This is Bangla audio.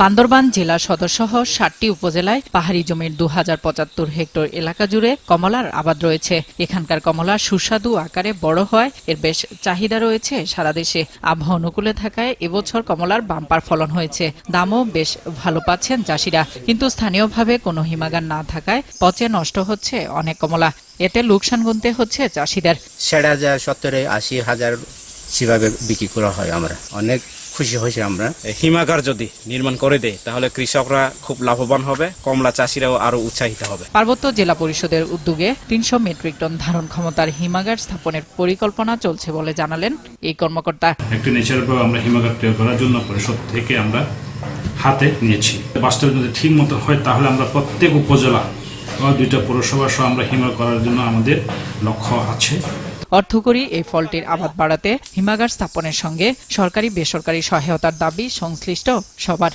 বান্দরবান জেলা সদরসহ ষাটটি উপজেলায় পাহাড়ি জমির দু হাজার পঁচাত্তর হেক্টর এলাকা জুড়ে কমলার আবাদ রয়েছে। এখানকার কমলা সুস্বাদু আকারে বড় হয়, এর বেশ চাহিদা রয়েছে সারা দেশে। আবহাওয়া অনুকূলে থাকায় এবছর কমলার বাম্পার ফলন হয়েছে। দামও বেশ ভালো পাচ্ছেন চাষিরা। কিন্তু স্থানীয়ভাবে কোনো হিমাগার না থাকায় পচে নষ্ট হচ্ছে অনেক কমলা। এতে লোকসান গুনতে হচ্ছে চাষিদের। ষাট হাজার সত্তরে আশি হাজার সেভাবে বিক্রি করা হয় আমরা। অনেক খুশি হয়েছে আমরা। হিমাগার যদি নির্মাণ করে দেয় তাহলে কৃষকরা খুব লাভবান হবে কমলা চাষিরাও আরও উৎসাহিত হবে। পার্বত্য জেলা পরিষদের উদ্যোগে তিনশো মেট্রিক টন ধারণ ক্ষমতার হিমাগার স্থাপনের পরিকল্পনা চলছে বলে জানালেন এই কর্মকর্তা। একটি নেচার বা আমরা হিমাগার তৈরি করার জন্য পরিষদ থেকে আমরা হাতে নিয়েছি। বাস্তবে যদি ঠিক মতো হয় তাহলে আমরা প্রত্যেক উপজেলা বা দুইটা পৌরসভা সহ আমরা হিমাগার করার জন্য আমাদের লক্ষ্য আছে। অর্থকরী এই ফলটির আবাদ বাড়াতে হিমাগার স্থাপনের সঙ্গে সরকারি বেসরকারি সহায়তার দাবি সংশ্লিষ্ট সবার।